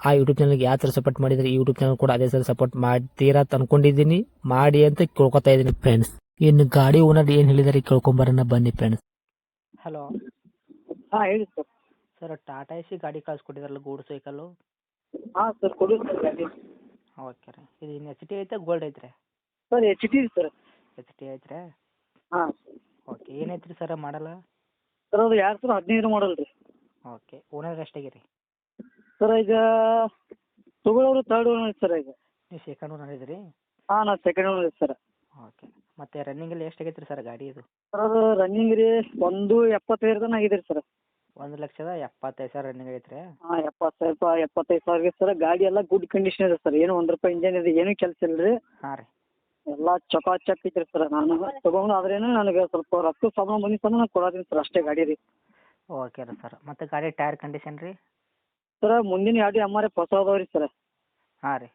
ಆ ಯೂಟ್ಯೂಬ್ ಚಾನಲ್ಗೆ ಯಾವ ಥರ ಸಪೋರ್ಟ್ ಮಾಡಿದರೆ ಈ ಯೂಟ್ಯೂಬ್ ಚಾನಲ್ ಕೂಡ ಅದೇ ಥರ ಸಪೋರ್ಟ್ ಮಾಡ್ತೀರಾ ಅಂತ ಅನ್ಕೊಂಡಿದ್ದೀನಿ. ಮಾಡಿ ಅಂತ ಕೇಳ್ಕೊತಾ ಇದ್ದೀನಿ ಫ್ರೆಂಡ್ಸ್ ಇನ್ನು ಗಾಡಿ ಓನರ್ ಏನು ಹೇಳಿದಾರೆ ಕೇಳ್ಕೊಂಬರೋಣ ಬನ್ನಿ ಫ್ರೆಂಡ್ಸ್ ಹಲೋ ಹಾಂ ಹೇಳಿ ಸರ್ ಸರ್ ಟಾಟಾ ಎಸಿ ಗಾಡಿ ಕಳ್ಸಿಕೊಟ್ಟಿದ್ರಲ್ಲ ಗೋಡ್ ವೆಹಿಕಲ್ಲು ಹಾಂ ಸರ್ ಕೊಡಿ ಸರ್ ಗಾಡಿ. ಓಕೆ ರೀ. ಇದು ಇನ್ನು ಎಚ್ ಟಿ ಐತೆ ಗೋಲ್ಡ್ ಐತ್ರಿ? Sir H T sir H T ಐತ್ರಿ? ಹಾಂ. ಓಕೆ ಏನೈತ್ರಿ ಸರ್ ಮಾಡಲ್ಲ? ಸರ್ ಅದು ಎರಡು ಸಾವಿರ ಹದಿನೈದು ಮಾಡಲ್ ರೀ. Okay owner ಎಷ್ಟಾಗಿರಿ? ಸರ್ ಈಗ ತಗೊಳ್ಳೋರು ತರ್ಡ್ ಓನರ್ ಸರ್ ಈಗ. ನೀವು ಸೆಕೆಂಡ್ ಓನರ್ ಇದ್ರಿ? ಹಾಂ ನಾ ಸೆಕೆಂಡ್ ಓನರ್ ಸರ್ ಓಕೆ ಮತ್ತೆ ರನ್ನಿಂಗ್ ಅಲ್ಲಿ ಎಷ್ಟು ರೀ ಸರ್ ಗಾಡಿ ಇದು? ಸರ್ ಅದು ರನ್ನಿಂಗ್ ರೀ ಒಂದು ಎಪ್ಪತ್ತೈದು ತನಕ ಆಗಿದೆ ರೀ ಸರ್ ಒಂದು ಲಕ್ಷದ ಎಪ್ಪತ್ತೈದು ಸಾವಿರ ರನ್ನಿಂಗ್ ಐತ್ರಿ ಹಾಂ ಎಪ್ಪತ್ತು ಸಾವಿರ ಎಪ್ಪತ್ತೈದು ಸಾವಿರ ಸರ್ ಗಾಡಿ ಎಲ್ಲ ಗುಡ್ ಕಂಡೀಷನ್ ಇದೆ ಸರ್ ಏನು ಒಂದು ರೂಪಾಯಿ ಇಂಜನ್ ಇದೆ ಏನೂ ಕೆಲಸ ಇಲ್ಲ ರೀ ಹಾಂ ರೀ. ಎಲ್ಲ ಚಕಾಚಕ್ ಐತ್ರಿ ಸರ್ ನಾನು ತಗೊಂಡು ಆದ್ರೇನು ನನಗೆ ಸ್ವಲ್ಪ ರೊಕ್ಕ ಪ್ರಾಬ್ಲಮ್ ಬಂದಿತ್ತು ಅಂದ್ರೆ ನಾನು ಸರ್ ಅಷ್ಟೇ ಗಾಡಿ ರೀ. ಓಕೆ ರೀ ಸರ್ ಮತ್ತೆ ಗಾಡಿ ಟೈರ್ ಕಂಡೀಷನ್ ರೀ? ಸರ್ ಮುಂದಿನ ಆರ್ ಎಫ್ ಹೊಸ ಅದಾವೆ ರೀ ಸರ್. ಹಾಂ ರೀ.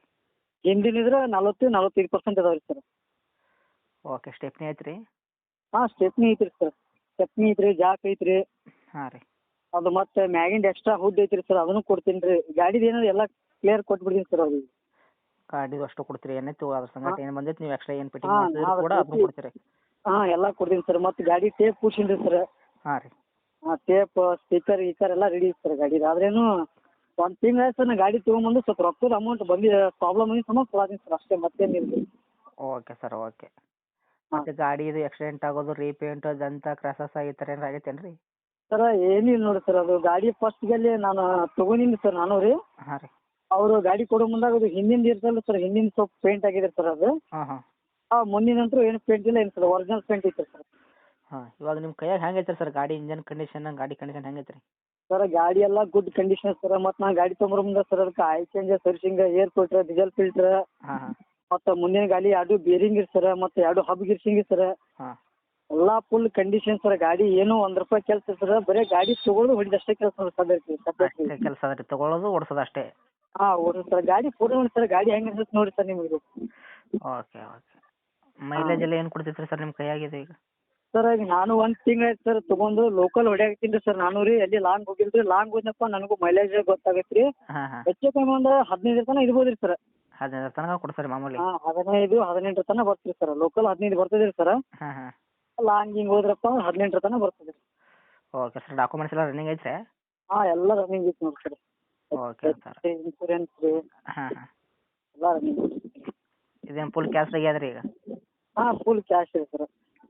ಹಿಂದಿನ ಇದ್ರೆ ನಲ್ವತ್ತು ನಲವತ್ತೈದು ಪರ್ಸೆಂಟ್ ಅದಾವೆ ರೀ ಸರ್. ಓಕೆ ಸ್ಟೆಪ್ನಿ ಐತ್ರಿ? ಹಾಂ ಸ್ಟೆಪ್ನಿ ಐತ್ರಿ ಸರ್. ಸ್ಟೆಪ್ನಿ ಐತ್ರಿ ಜಾಕ್ ಐತ್ರಿ. ಹಾಂ ರೀ. ಅದು ಮತ್ತೆ ಮ್ಯಾಗಿಂದ ಎಕ್ಸ್ಟ್ರಾ ಹುಡ್ ಐತ್ರಿ ಸರ್ ಅದನ್ನು ಕೊಡ್ತೀನಿ ರೀ. ಗಾಡಿದು ಏನಾದ್ರು ಎಲ್ಲ ಕ್ಲಿಯರ್ ಕೊಟ್ಬಿಡ್ತೀನಿ ಸರ್ ಅವ್ರಿಗೆ ಗಾಡಿದು ಅಷ್ಟು ಕೊಡ್ತೀರಿ ಏನೈತೆ ಅದ್ರ ಸಂಗಟ ಏನು ಬಂದೈತಿ ನೀವು ಎಕ್ಸ್ಟ್ರಾ ಏನು ಫಿಟ್ಟಿಂಗ್ ಹಾಂ, ಕೂಡ ಅದನ್ನು. ಕೊಡ್ತೀರಿ. ಹಾಂ ಎಲ್ಲ ಕೊಡ್ತೀನಿ ಸರ್. ಮತ್ತೆ ಗಾಡಿ ಟೇಪ್ ಕೂಡ್ಸೀನಿ ರೀ ಸರ್. ಹಾಂ ರೀ. ಹಾಂ ಟೇಪ್ ಸ್ಪೀಕರ್ ಗೀಕರ್ ಎಲ್ಲ ರೆಡಿ ಸರ್ ಗಾಡಿದು. ಆದ್ರೇನು ಒಂದು ತಿಂಗಳು ಆಯ್ತು ಸರ್ ನಾ ಗಾಡಿ ತೊಗೊಂಬಂದು ಸ್ವಲ್ಪ ರೊಕ್ಕದ ಅಮೌಂಟ್ ಬಂದಿ ಪ್ರಾಬ್ಲಮ್ ಆಗಿ ಸಮ ಕೊಡತ್ತೀನಿ ಸರ್ ಅಷ್ಟೇ ಮತ್ತೇನಿಲ್ಲ ಓಕೆ ಸರ್ ಓಕೆ ಮತ್ತೆ ಮತ್ತು ಗಾಡಿ ಇದು ಆಕ್ಸಿಡೆಂಟ್ ಆಗೋದು ರೀಪೇಂಟ್ ದಂತ ಕ್ರಾಸಸ್ ಈ ಥರ ಏನಾರು ಆಗೈತೇನು ರೀ? ಸರ್ ಏನಿಲ್ಲ ನೋಡಿ ಸರ್ ಅದು ಗಾಡಿ ಫಸ್ಟ್ಗಲ್ಲಿ ನಾನು ತೊಗೊಂಡಿನಿ ಸರ್ ನಾನು ರೀ. ಹಾಂ ರೀ. ಅವರು ಗಾಡಿ ಕೊಡೋ ಮುಂದಾಗ ಅದು ಹಿಂದಿಂದ ಇರ್ತಲ್ಲ ಸರ್ ಹಿಂದಿನ ಸ್ವಲ್ಪ ಪೇಂಟ್ ಆಗಿದೆ ಸರ್ ಅದು. ಹಾಂ ಹಾಂ. ಹಾಂ ಮುಂದಿನಂತರೂ ಏನು ಪೇಂಟ್ ಇಲ್ಲ ಏನು ಸರ್ ಒರಿಜಿನಲ್ ಪೇಂಟ್ ಇತ್ತು ಸರ್. ಹಾಂ ಇವಾಗ ನಿಮ್ಮ ಕೈಯಾಗ ಹೆಂಗೈತೆ ಸರ್ ಗಾಡಿ ಇಂಜನ್ ಕಂಡೀಷನ್ ಗಾಡಿ ಕಂಡೀಷನ್ ಹೆಂಗೈತೆ ರೀ ಸರ್ ಗಾಡಿ ಎಲ್ಲ ಗುಡ್ ಕಂಡೀಷನ್ ಸರ್. ಮತ್ತು ನಾ ಗಾಡಿ ತೊಗೊಂಬರೋ ಮುಂದೆ ಸರ್ ಅದಕ್ಕೆ oil change servicing air filter diesel filter ಹಾಂ ಮತ್ತು ಮುಂದಿನ ಗಾಡಿ ಎರಡು ಬೇರಿಂಗ್ ಇರ್ ಸರ್ ಮತ್ತು ಎರಡು ಹಬ್ ಗಿರ್ಸಿಂಗ್ ಸರ್. ಎಲ್ಲಾ ಫುಲ್ ಕಂಡೀಷನ್ ಸರ್ ಗಾಡಿ ಏನು ಒಂದು ರೂಪಾಯಿ ಕೆಲಸ ಸರ್. ಬರೀ ಗಾಡಿ ತಗೊಳ್ಳೋದು ಕೆಲಸ ಸದ್ಯಕ್ಕೆ ಸದ್ಯಕ್ಕೆ ಅಷ್ಟೇ ಕೆಲಸ ಅದ ರೀ ತೊಗೊಳೋದು ಓಡಿಸೋದು ಅಷ್ಟೇ ಹಾಂ ಓಡಿ ಸರ್. ಗಾಡಿ ಪೂರ್ಣ ನೋಡಿ ಸರ್ ಗಾಡಿ ಹೆಂಗೆ ಅನ್ಸುತ್ತೆ ನೋಡಿ ಸರ್ ನಿಮಗೆ. ಓಕೆ ಓಕೆ ಮೈಲೇಜ್ ಎಲ್ಲ ಏನು ಕೊಡ್ತೈತೆ ರೀ ಸರ್ ನಿಮ್ಮ ಕೈಯಾಗಿದೆ ಈಗ? ಸರ್ ಈಗ ನಾನು ಒಂದು ತಿಂಗ್ಳು ಆಯ್ತು ಸರ್ ತೊಗೊಂಡು ಲೋಕಲ್ ಹೊಡ್ಯಾಕತ್ತೀನಿ ರೀ ಸರ್ ನಾನು ರೀ. ಎಲ್ಲಿ ಲಾಂಗ್ ಹೋಗಿಲ್ರಿ. ರೀ ಲಾಂಗ್ ಹೋದ್ನಪ್ಪ ನನಗೂ ಮೈಲೇಜ್ ಗೊತ್ತಾಗೈತೆ ರೀ. ಹಾಂ ಹಾಂ. ಹೆಚ್ಚು ಕಮ್ಮಿ ಒಂದು ಹದಿನೈದು ತನಕ ಇರ್ಬೋದು ರೀ ಸರ್ ಹದಿನೈದು ತನಕ ಕೊಡ್ತಾರೆ ಮಾಮೂಲಿ. ಹಾಂ ಹದಿನೈದು ಹದಿನೆಂಟರ ತನಕ ಬರ್ತೀರಿ ಸರ್ ಲೋಕಲ್ ಹದಿನೈದು ಬರ್ತದ್ರಿ ರೀ ಸರ್ ಹಾಂ ಹಾಂ. ಲಾಂಗ್ ಹಿಂಗ್ ಹೋದ್ರಪ್ಪ ಹದಿನೆಂಟರ ತನಕ ಬರ್ತದೆ ರೀ ಓಕೆ ಸರ್ ಡಾಕ್ಯುಮೆಂಟ್ಸ್ ಎಲ್ಲ ರನ್ನಿಂಗ್ ಐತೆ ಹಾ ಎಲ್ಲ ರನ್ನಿಂಗ್ ಐತೆ ನೋಡಿ ಸರ್ ಓಕೆ ಸರ್ ಇನ್ಸೂರೆನ್ಸ್ ರೀ. ಹಾಂ ಹಾಂ. ಎಲ್ಲ ರನ್ನಿಂಗ್ ಇದೇನು ಫುಲ್ ಕ್ಯಾಶ್ ಆಗ್ಯದ ರೀ ಈಗ? ಹಾ ಫುಲ್ ಕ್ಯಾಶ್ ರೀ ಸರ್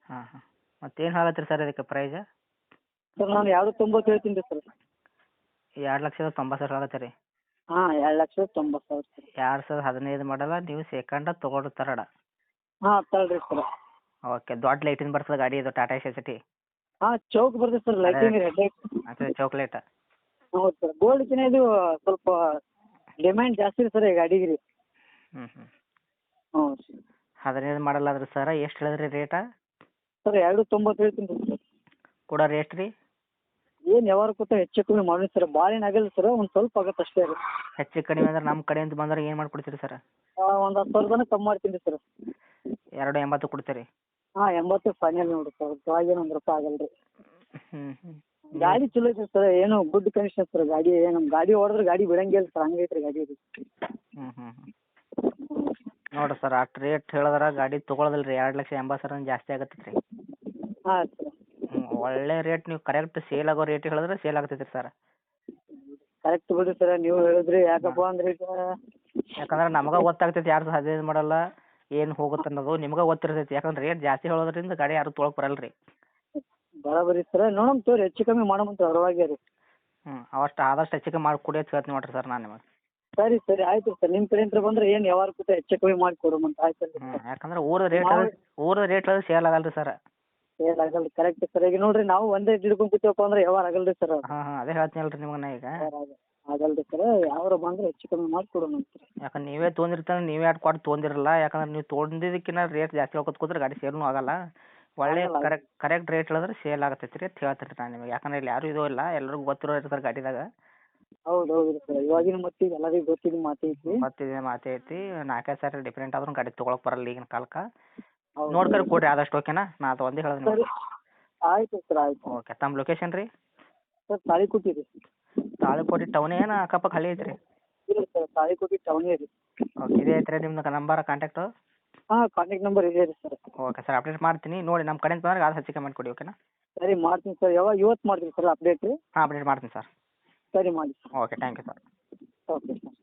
ಹಾಂ ಹಾಂ. ಮತ್ತೇನು ಆಗತ್ತೆ ರೀ ಸರ್ ಇದಕ್ಕೆ ಪ್ರೈಸ್ ಸರ್ ನಾನು ಯಾವುದು ತೊಂಬತ್ತು ಹೇಳ್ತೀನಿ ರೀ ಸರ್ ಎರಡು ಲಕ್ಷದ ತೊಂಬತ್ತು ಸಾವಿರ ಆಗತ್ತೆ ರೀ. ಹಾಂ ಎರಡು ಲಕ್ಷದ ತೊಂಬತ್ತು ಸಾವಿರ ಸರ್. ಎರಡು ಸಾವಿರದ ಹದಿನೈದು ಮಾಡಲ್ಲ ನೀವು ಸೆಕೆಂಡ ತೊಗೊಂಡು ತರಡ ಹಾಂ ತಗೊಳ್ರಿ ಸರ್ ಓಕೆ ದೊಡ್ಡ ಲೈಟಿನ ಬರ್ತದೆ ಗಾಡಿ ಇದು ಟಾಟಾ ಎಸಿ ಹಾಂ ಚೌಕ್ ಬರ್ತದೆ ಸರ್ ಲೈಟಿಂಗ್ ಹೆಡ್ ಲೈಟ್ ಅದೇ ಚಾಕ್ಲೇಟ್ ಹೌದು ಸರ್ ಗೋಲ್ಡ್ಕಿನ ಇದು ಸ್ವಲ್ಪ ಡಿಮ್ಯಾಂಡ್ ಜಾಸ್ತಿ ರೀ ಸರ್ ಈ ಗಾಡಿಗೆ ರೀ. ಹ್ಞೂ ಹ್ಞೂ ಹ್ಞೂ ಹದಿನೈದು ಮಾಡಲ್ಲ ಅದ್ರಿ ಸರ್ ಎಷ್ಟು ಹೇಳಿದ್ರಿ ರೇಟ ಸರ್ ಎರಡು ತೊಂಬತ್ತು ಹೇಳ್ತೀನಿ ಸರ್. ಕೂಡ ರೇಟ್ ರೀ? ಏನು ಯಾವಾಗ ಕೂತ ಹೆಚ್ಚು ಕಮ್ಮಿ ಮಾಡಿ ಸರ್ ಭಾಳ ಆಗಲ್ಲ ಸರ್ ಒಂದು ಸ್ವಲ್ಪ ಆಗತ್ತೆ ಅಷ್ಟೇ ರೀ. ಹೆಚ್ಚು ಕಡಿಮೆ ಅಂದ್ರೆ ನಮ್ಮ ಕಡೆಯಿಂದ ಬಂದ್ರೆ ಏನು ಮಾಡ್ಕೊಡ್ತೀರಿ ಸರ್? ಒಂದು ಹತ್ತು ಸಾವಿರ ಕಮ್ಮಿ ಮಾಡ್ತೀನಿ ಸರ್. ಎರಡು ಎಂಬತ್ತು ಕೊಡ್ತೀರಿ? ಹಾಂ ಎಂಬತ್ತು ಫೈನಲ್ ನೋಡಿ ಸರ್ ಕೆಳಗೇನು ಒಂದು ರೂಪಾಯಿ ಆಗಲ್ಲ ರೀ. ಹ್ಞೂ ಗಾಡಿ ಚಲೋ ಐತೆ ಸರ್ ಏನು ಗುಡ್ ಕಂಡೀಷನ್ ಸರ್ ಗಾಡಿ ಏನು ಗಾಡಿ ಹೊಡೆದ್ರೆ ಗಾಡಿ ಬಿಡಂಗಿಲ್ಲ ಸರ್ ಹಂಗೈತ್ರಿ ಗಾಡಿ ಇದು ಹ್ಞೂ ಹ್ಞೂ ಹ್ಞೂ ನೋಡಿರಿ ಸರ್ ಅಷ್ಟು ರೇಟ್ ಹೇಳಿದ್ರೆ ಗಾಡಿ ತೊಗೊಳೋದಿಲ್ಲ ರೀ ಎರಡು ಲಕ್ಷ ಎಂಬತ್ತು ಸಾವಿರ ಜಾಸ್ತಿ ಆಗತ್ತೆ ರೀ ಹಾಂ ಸರ್. ಹ್ಞೂ ಒಳ್ಳೆ ರೇಟ್ ನೀವು ಕರೆಕ್ಟ್ ಸೇಲ್ ಆಗೋ ರೇಟ್ ಹೇಳಿದ್ರೆ ಸೇಲ್ ಆಗ್ತೈತೆ ರೀ ಸರ್ ಕರೆಕ್ಟ್ ಬಿಡ್ರಿ ಸರ್ ನೀವು ಹೇಳಿದ್ರಿ. ಯಾಕಪ್ಪ ಅಂದ್ರೆ ಈಗ ಯಾಕಂದ್ರೆ ನಮಗೆ ಗೊತ್ತಾಗ್ತೈತಿ ಯಾರು ಹದಿನೈದು ಮಾಡಲ್ಲ ಏನು ಹೋಗುತ್ತೆ ಅನ್ನೋದು ನಿಮ್ಗೆ ಗೊತ್ತಿರ್ತೈತಿ. ಯಾಕಂದ್ರೆ ರೇಟ್ ಜಾಸ್ತಿ ಹೇಳೋದ್ರಿಂದ ಗಾಡಿ ಯಾರು ತೊಳಕ್ ಬರಲ್ಲ ರೀ ಬರಾಬರಿ ಸರ್ ನೋಡಮ್ ತೋರಿ ಹೆಚ್ಚು ಕಮ್ಮಿ ಮಾಡಮಂತ ಅದ್ರೊಳಗೆ ರೀ. ಹ್ಞೂ ಅವಷ್ಟು ಆದಷ್ಟು ಹೆಚ್ಚಿಗೆ ಮಾಡಿ ಕೊಡಿ ಅಂತ ಹೇಳ್ತೀನಿ ನೋಡಿರಿ ಸರ್ ನಾನು ನಿಮಗೆ. ಸರಿ ಸರಿ ಆಯ್ತು ಸರ್. ನಿಮ್ಮ ಕಡೆಯಿಂದ ಬಂದ್ರೆ ಏನು ಯಾವಾಗ ಕೂತ ಹೆಚ್ಚು ಕಮ್ಮಿ ಮಾಡಿ ಕೊಡಮಂತ ಆಯ್ತು ಹ್ಞೂ ಯಾಕಂದ್ರೆ ಊರ ರೇಟ್ ಊರ ರೇಟ್ ಸೇಲ್ ಆಗಲ್ಲ ರೀ ಸರ್. ಏನ್ ಆಗಲ್ಲ ಕರೆಕ್ಟ್ ಸರ್ ಈಗ ನೋಡ್ರಿ ನಾವು ಒಂದೇ ಹಿಡ್ಕೊಂಡ್ ಕೂತೀವಪ್ಪ ಅಂದ್ರೆ ಯಾವಾಗ ಆಗಲ್ರಿ ಸರ್ ಹಾಂ ಹಾಂ ಅದೇ ಹೇಳ್ತೀನಿ ಅಲ್ರಿ ನಿಮಗೆ ನಾ ಈಗ. ಆಗಲ್ರಿ ಸರ್ ಯಾವ್ರ ಬಂದ್ರೆ ಹೆಚ್ಚು ಕಮ್ಮಿ ಮಾಡಿ ಕೊಡೋಣ ಯಾಕಂದ್ರೆ ನೀವೇ ತೊಗೊಂಡಿರ್ತಾನೆ ನೀವೇ ಅಟ್ ಕೊಟ್ಟು ತೊಗೊಂಡಿರಲ್ಲ. ಯಾಕಂದ್ರೆ ನೀವು ತೊಗೊಂಡಿದ್ದಕ್ಕಿಂತ ರೇಟ್ ಜಾಸ್ತಿ ಹೋಗೋದು ಕೂತ್ರೆ ಗಾಡಿ ಸೇಲ್ನೂ ಆಗಲ್ಲ. ಒಳ್ಳೆ ಆಗಲ್ಲ. ಕರೆಕ್ಟ್ ಕರೆಕ್ಟ್ ರೇಟ್ ಹೇಳಿದ್ರೆ ಸೇಲ್ ಆಗತೈತಿ ರೀ ಅಂತ ಹೇಳ್ತೀನಿ ನಾನು ನಿಮಗೆ. ಯಾಕಂದ್ರೆ ಇಲ್ಲಿ ಯಾರು ಇದು ಇಲ್ಲ ಎಲ್ಲರಿಗೂ ಗೊತ್ತಿರೋ ಇರ್ತಾರೆ ಗಾಡಿದಾಗ. ಹೌದು ಹೌದು ಸರ್ ಇವಾಗಿನ ಮಟ್ಟಿಗೆ ಎಲ್ಲರಿಗೂ ಗೊತ್ತಿದ್ದು ಮಾತೈತಿ. ಮತ್ತಿದೆ ಮಾತೇ ಐತಿ ನಾಲ್ಕೈದು ಸಾವಿರ ಡಿಫ್ರೆಂಟ್ ಆದ್ರೂ ಗಾಡಿ ತೊಗೊಳಕ್ ಬರಲ್ಲ ಈಗಿನ ಕಾಲಕ್ಕೆ. ನೋಡ್ಕರಿ ಕೊಡ್ರಿ ಆದಷ್ಟು ಓಕೆನಾ ನಾ? ಅದು ಒಂದೇ ಹೇಳೋದು ಸರಿ. ಆಯ್ತು ಸರ್ ಆಯ್ತು. ಓಕೆ ತಮ್ಮ ಲೊಕೇಶನ್ ರೀ? ಸರ್ ತಾಳಿಕೋಟಿ ರೀ. ತಾಳಿಕೋಟಿ ಟೌನ್ ಏನ ಅಕ್ಕಪಕ್ಕ ಹಳ್ಳಿ ಐತ್ರಿ? ಇಲ್ಲ ಸರ್ ತಾಳಿಕೋಟಿ ಟೌನೇ ರೀ. ಓಕೆ ಇದೇ ಐತ್ರಿ ನಿಮ್ದು ನಂಬರ್ ಕಾಂಟ್ಯಾಕ್ಟು ಹಾಂ ಕಾಂಟ್ಯಾಕ್ಟ್ ನಂಬರ್ ಇದೆ ರೀ ಸರ್. ಓಕೆ ಸರ್ ಅಪ್ಡೇಟ್ ಮಾಡ್ತೀನಿ. ನೋಡಿ ನಮ್ಮ ಕಡೆಯಿಂದ ಬಂದಾಗ ಅದು ಹೆಚ್ಚಿಗೆ ಮಾಡಿ ಕೊಡಿ ಓಕೆನಾ ಸರಿ ಮಾಡ್ತೀನಿ ಸರ್. ಯಾವಾಗ ಇವತ್ತು ಮಾಡ್ತೀನಿ ಸರ್ ಅಪ್ಡೇಟ್ ರೀ ಹಾಂ ಅಪ್ಡೇಟ್ ಮಾಡ್ತೀನಿ ಸರ್ ಸರಿ ಮಾಡಿ okay thank you sir okay sir